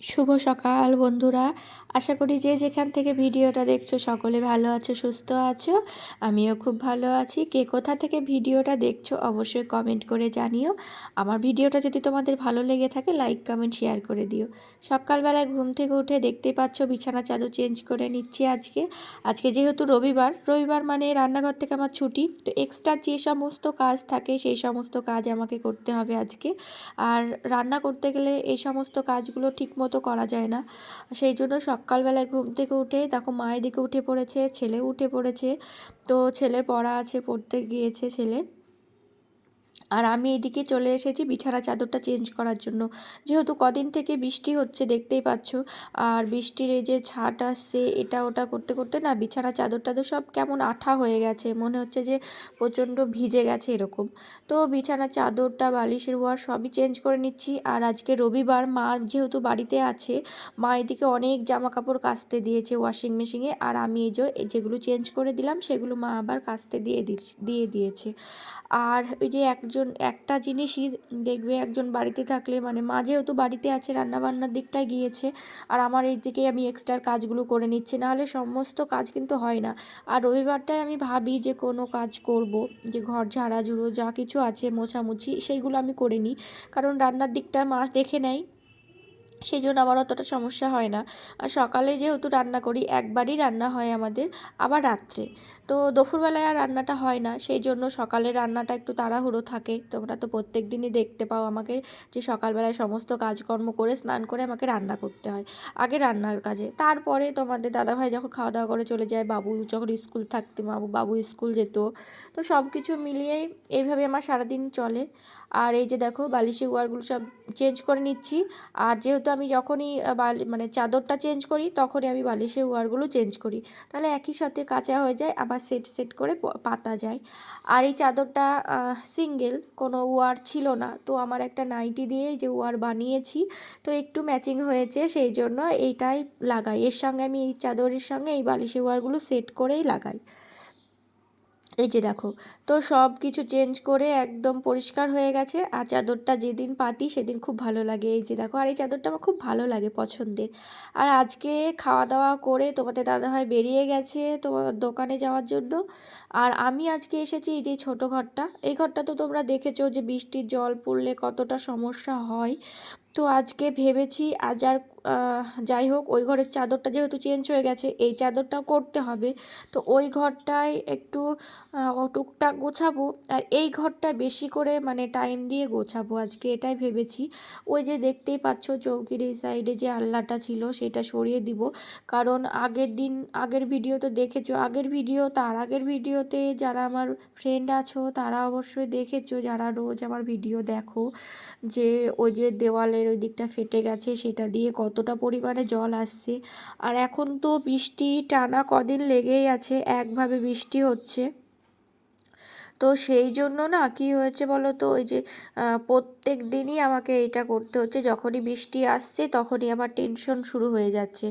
শুভ সকাল বন্ধুরা। আশা করি যে যেখান থেকে ভিডিওটা দেখছ সকলে ভালো আছো, সুস্থ আছো। আমিও খুব ভালো আছি। কে কোথা থেকে ভিডিওটা দেখছ অবশ্যই কমেন্ট করে জানিও। আমার ভিডিওটা যদি তোমাদের ভালো লেগে থাকে লাইক কমেন্ট শেয়ার করে দিও। সকালবেলায় ঘুম থেকে উঠে দেখতে পাচ্ছ বিছানা চাদর চেঞ্জ করে নিচ্ছি আজকে। আজকে যেহেতু রবিবার রবিবার মানে রান্নাঘর থেকে আমার ছুটি, তো এক্সট্রা যে সমস্ত কাজ থাকে, সেই সমস্ত কাজ আমাকে করতে হবে আজকে। আর রান্না করতে গেলে এই সমস্ত কাজগুলো ঠিক মতো করা যায় না। সেই জন্য সকালবেলায় ঘুম থেকে উঠে দেখো মায়ের দিকে উঠে পড়েছে, ছেলে উঠে পড়েছে। তো ছেলের পড়া আছে, পড়তে গিয়েছে ছেলে। আর আমি এদিকে চলে এসেছি বিছানা চাদরটা চেঞ্জ করার জন্য। যেহেতু কদিন থেকে বৃষ্টি হচ্ছে, দেখতেই পাচ্ছ। আর বৃষ্টির এই যে ছাট আসছে, এটা ওটা করতে করতে না বিছানা চাদরটা তো সব কেমন আঠা হয়ে গেছে। মনে হচ্ছে যে প্রচণ্ড ভিজে গেছে এরকম। তো বিছানা চাদরটা, বালিশের ওয়ার সবই চেঞ্জ করে নিচ্ছি। আর আজকে রবিবার মা যেহেতু বাড়িতে আছে, মা এদিকে অনেক জামা কাপড় কাচতে দিয়েছে ওয়াশিং মেশিনে। আর আমি এই যেগুলো চেঞ্জ করে দিলাম, সেগুলো মা আবার কাচতে দিয়ে দিয়ে দিয়েছে। আর ওই যে একজন একজন, একটা জিনিসই দেখবে, একজন বাড়িতে থাকলে মানে মা যেহেতু বাড়িতে আছে, রান্নাবান্নার দিকটায় গিয়েছে, আর আমার এই দিকে আমি এক্সট্রার কাজগুলো করে নিচ্ছি, নাহলে সমস্ত কাজ কিন্তু হয় না। আর রবিবারটায় আমি ভাবি যে কোনো কাজ করব, যে ঘর ঝাড়া ঝুড়ো যা কিছু আছে, মোছামুছি, সেইগুলো আমি করে নিই। কারণ রান্নার দিকটা মা দেখে নেয় সেই জন্য আমার অতটা সমস্যা হয় না। আর সকালে যেহেতু রান্না করি, একবারই রান্না হয় আমাদের, আবার রাত্রে। তো দুপুরবেলায় আর রান্নাটা হয় না সেই জন্য সকালে রান্নাটা একটু তাড়াহুড়ো থাকে। তোমরা তো প্রত্যেক দিনই দেখতে পাও আমাকে যে সকালবেলায় সমস্ত কাজকর্ম করে, স্নান করে আমাকে রান্না করতে হয়, আগে রান্নার কাজে। তারপরে তোমাদের দাদাভাই যখন খাওয়া দাওয়া করে চলে যায়, বাবু যখন স্কুল থাকতে বাবু বাবু স্কুল যেত, তো সব কিছু মিলিয়েই এইভাবে আমার সারাদিন চলে। আর এই যে দেখো বালিশি ওয়ারগুলো সব চেঞ্জ করে নিচ্ছি। আর যেহেতু আমি যখনই বালি মানে চাদরটা চেঞ্জ করি, তখনই আমি বালিশের ওয়ারগুলো চেঞ্জ করি। তাহলে একই সাথে কাঁচা হয়ে যায়, আবার সেট সেট করে পাতা যায়। আর এই চাদরটা সিঙ্গেল কোনো ওয়ার ছিল না। তো আমার একটা নাইটি দিয়ে যে ওয়ার বানিয়েছি, তো একটু ম্যাচিং হয়েছে, সেই জন্য এইটাই লাগাই। এর সঙ্গে আমি এই চাদরের সঙ্গে এই বালিশের ওয়ারগুলো সেট করেই লাগাই। এই যে দেখো, তো সব কিছু চেঞ্জ করে একদম পরিষ্কার হয়ে গেছে। আর চাদরটা যেদিন পাতি সেদিন খুব ভালো লাগে। এই যে দেখো, আর এই চাদরটা আমার খুব ভালো লাগে পছন্দের। আর আজকে খাওয়া দাওয়া করে তোমাদের দাদাভাই বেরিয়ে গেছে তোমার দোকানে যাওয়ার জন্য। আর আমি আজকে এসেছি এই যে ছোটো ঘরটা। এই ঘরটা তো তোমরা দেখেছ যে বৃষ্টির জল পড়লে কতটা সমস্যা হয়। তো আজকে ভেবেছি আজ আর যাই হোক, ওই ঘরের চাদরটা যেহেতু চেঞ্জ হয়ে গেছে, এই চাদরটাও করতে হবে। তো ওই ঘরটায় একটু টুকটাক গোছাবো, আর এই ঘরটা বেশি করে মানে টাইম দিয়ে গোছাবো আজকে, এটাই ভেবেছি। ওই যে দেখতেই পাচ্ছ চৌকির এই সাইডে যে আল্লাটা ছিল, সেটা সরিয়ে দিব। কারণ আগের দিন, আগের ভিডিও তো দেখেছ, আগের ভিডিও তার আগের ভিডিওতে যারা আমার ফ্রেন্ড আছো, তারা অবশ্যই দেখেছ, যারা রোজ আমার ভিডিও দেখো, যে ওই যে দেওয়ালের ওই দিকটা ফেটে গেছে, সেটা দিয়ে কতটা পরিমাণে জল আসছে। আর এখন তো বৃষ্টি টানা কদিন লেগেই আছে, একভাবে বৃষ্টি হচ্ছে। তো সেই জন্য না, কি হয়েছে বলো তো ওই যে প্রত্যেক দিনই আমাকে এটা করতে হচ্ছে। যখনই বৃষ্টি আসছে, তখনই আমার টেনশন শুরু হয়ে যাচ্ছে।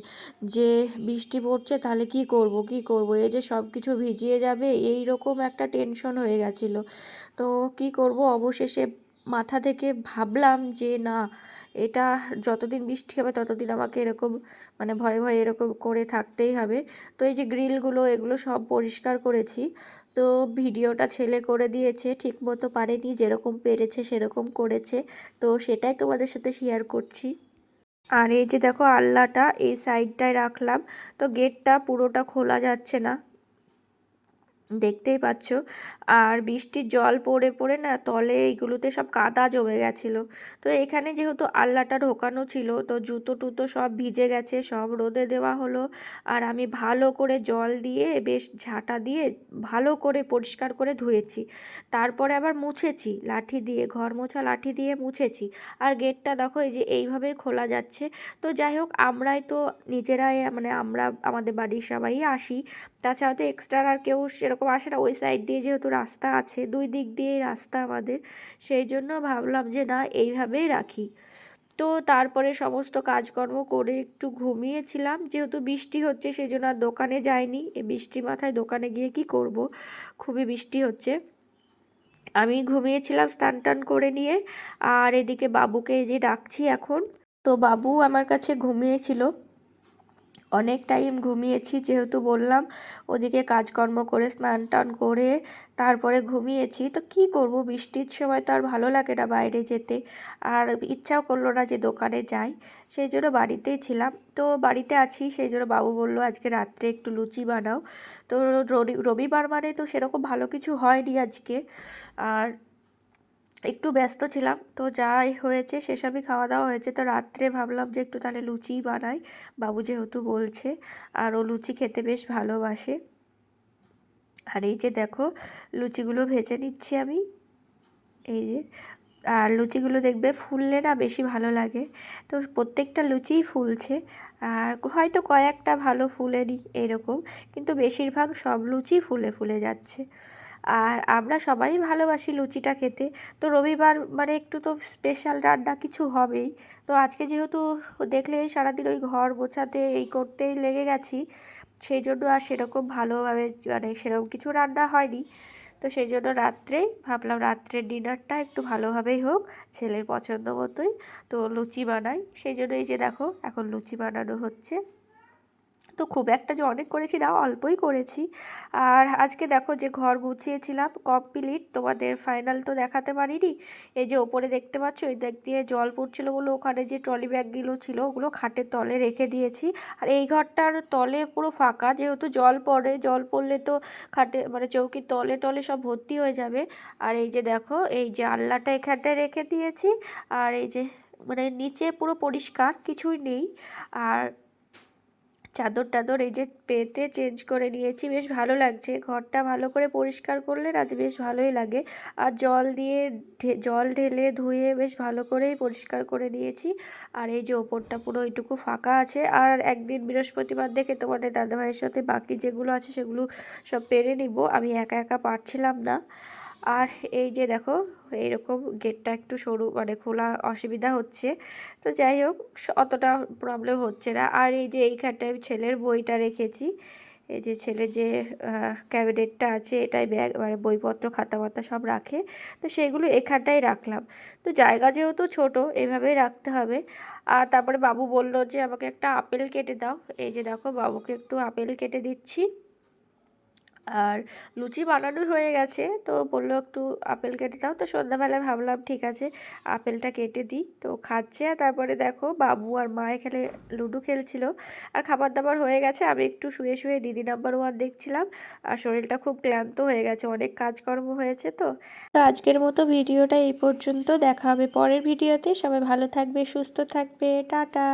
যে বৃষ্টি পড়ছে, তাহলে কি করব কি করব? এই যে সব কিছু ভিজিয়ে যাবে এই রকম একটা টেনশন হয়ে গেছিল। তো কি করব? অবশেষে মাথা থেকে ভাবলাম যে, না, এটা যতদিন বৃষ্টি হবে, ততদিন আমাকে এরকম মানে ভয়ে ভয়ে এরকম করে থাকতেই হবে। তো এই যে গ্রিলগুলো, এগুলো সব পরিষ্কার করেছি। তো ভিডিওটা ছেলে করে দিয়েছে ঠিক মতো পারেনি, যেরকম পেরেছে সেরকম করেছে। তো সেটাই তোমাদের সাথে শেয়ার করছি। আর এই যে দেখো আল্লাটা এই সাইডটায় রাখলাম। তো গেটটা পুরোটা খোলা যাচ্ছে না। দেখতেই পাচ্ছ? আর বৃষ্টির জল পড়ে পড়ে না তলে এইগুলোতে সব কাদা জমে গেছিল। তো এখানে যেহেতু আল্লাটা ঢোকানো ছিল, তো জুতো টুতো সব ভিজে গেছে, সব রোদে দেওয়া হলো। আর আমি ভালো করে জল দিয়ে, বেশ ঝাঁটা দিয়ে ভালো করে পরিষ্কার করে ধুয়েছি। তারপরে আবার মুছেছি, লাঠি দিয়ে, ঘর মোছা লাঠি দিয়ে মুছেছি। আর গেটটা দেখো এই যে এইভাবেই খোলা যাচ্ছে। তো যাই হোক, আমরাই তো নিজেরাই মানে আমরা, আমাদের বাড়ির সবাই আসি। তাছাড়া তো এক্সট্রা আর কেউ সেরকম আসে না, ওই সাইড দিয়ে যেহেতু রাস্তা আছে, দুই দিক দিয়েই রাস্তা আমাদের। সেই জন্য ভাবলাম যে না, এইভাবেই রাখি। তো তারপরে সমস্ত কাজকর্ম করে একটু ঘুমিয়েছিলাম। যেহেতু বৃষ্টি হচ্ছে, সেই জন্য আর দোকানে যাইনি। এই বৃষ্টি মাথায় দোকানে গিয়ে কি করব? খুবই বৃষ্টি হচ্ছে। আমি ঘুমিয়েছিলাম স্নান টান করে নিয়ে। আর এদিকে বাবুকে যে ডাকছি এখন। তো বাবু আমার কাছে ঘুমিয়েছিল। অনেক টাইম ঘুমিয়েছি, যেহেতু বললাম, ওদিকে কাজকর্ম করে স্নান টান করে তারপরে ঘুমিয়েছি। তো কি করব? বৃষ্টির সময় তো আর ভালো লাগে না বাইরে যেতে। আর ইচ্ছাও করল না যে দোকানে যাই। সেই জন্য বাড়িতেই ছিলাম। তো বাড়িতে আছি, সেই জন্য বাবু বলল, আজকে রাত্রে একটু লুচি বানাও। তো রবিবার মানে তো সেরকম ভালো কিছু হয়নি আজকে। আর একটু ব্যস্ত ছিলাম, তো যাই হয়েছে সেসবই খাওয়া দাওয়া হয়েছে। তো রাত্রে ভাবলাম যে একটু তাহলে লুচিই বানাই। বাবু যেহেতু বলছে, আর ও লুচি খেতে বেশ ভালোবাসে। আর এই যে দেখো, লুচিগুলো ভেজে নিচ্ছি আমি। এই যে, আর লুচিগুলো দেখবে ফুললে না বেশি ভালো লাগে। তো প্রত্যেকটা লুচিই ফুলছে, আর হয়তো কয়েকটা ভালো ফুলেনি এরকম, কিন্তু বেশিরভাগ সব লুচি ফুলে ফুলে যাচ্ছে। আর আমরা সবাই ভালোবাসি লুচিটা খেতে। তো রবিবার মানে একটু তো স্পেশাল রান্না কিছু হবেই। তো আজকে যেহেতু দেখলে সারাদিন ওই ঘর গোছাতে এই করতেই লেগে গেছি, সেই জন্য আর সেরকম ভালোভাবে মানে সেরকম কিছু রান্না হয়নি। তো সেই জন্য রাত্রে ভাবলাম রাত্রের ডিনারটা একটু ভালোভাবেই হোক, ছেলের পছন্দ মতোই। তো লুচি বানাই, সেই জন্য এই যে দেখো এখন লুচি বানানো হচ্ছে। তো খুব একটা যে অনেক করেছি না অল্পই করেছি। আর আজকে দেখো যে ঘর গুছিয়েছিলাম কমপ্লিট তোমাদের ফাইনাল তো দেখাতে পারিনি। এই যে ওপরে দেখতে পাচ্ছ ওই দিক দিয়ে জল পড়ছিলো বলে ওখানে যে ট্রলি ব্যাগগুলো ছিল, ওগুলো খাটের তলে রেখে দিয়েছি। আর এই ঘরটার তলে পুরো ফাঁকা, যেহেতু জল পড়ে, জল পড়লে তো খাটে মানে চৌকির তলে টলে সব ভর্তি হয়ে যাবে। আর এই যে দেখো, এই যে আল্লাটা এখানটায় রেখে দিয়েছি। আর এই যে মানে নিচে পুরো পরিষ্কার, কিছুই নেই। আর চাদর টাদর এই যে পেতে চেঞ্জ করে নিয়েছি, বেশ ভালো লাগছে। ঘরটা ভালো করে পরিষ্কার করলে না বেশ ভালোই লাগে। আর জল দিয়ে জল ঢেলে ধুয়ে বেশ ভালো করেই পরিষ্কার করে নিয়েছি। আর এই যে ওপরটা পুরো এইটুকু ফাঁকা আছে। আর একদিন বৃহস্পতিবার দেখে তোমাদের দাদাভাইয়ের সাথে বাকি যেগুলো আছে সেগুলো সব পেরে নিব। আমি একা একা পারছিলাম না। আর এই যে দেখো, এইরকম গেটটা একটু সরু মানে খোলা অসুবিধা হচ্ছে। তো যাই হোক অতটা প্রবলেম হচ্ছে না। আর এই যে এইখানটায় ছেলের বইটা রেখেছি। এই যে ছেলের যে ক্যাবিনেটটা আছে, এটাই ব্যাগ মানে বইপত্র খাতা মাতা সব রাখে। তো সেগুলো এখানটাই রাখলাম। তো জায়গা যেহেতু ছোট, এভাবেই রাখতে হবে। আর তারপরে বাবু বলল যে, আমাকে একটা আপেল কেটে দাও। এই যে দেখো, বাবুকে একটু আপেল কেটে দিচ্ছি। আর লুচি বানানো হয়ে গেছে। তো বলল একটু আপেল কেটে দাও। তো সন্ধ্যাবেলায় ভাবলাম, ঠিক আছে, আপেলটা কেটে দিই। তো খাচ্ছে আর তারপরে দেখো বাবু আর মা এখানে লুডো খেলছিল। আর খাবার দাবার হয়ে গেছে। আমি একটু শুয়ে শুয়ে দিদি নাম্বার ওয়ান দেখছিলাম। আর শরীরটা খুব ক্লান্ত হয়ে গেছে, অনেক কাজকর্ম হয়েছে তো। তো আজকের মতো ভিডিওটা এই পর্যন্ত। দেখা হবে পরের ভিডিওতে। সবাই ভালো থাকবে, সুস্থ থাকবে। টাটা।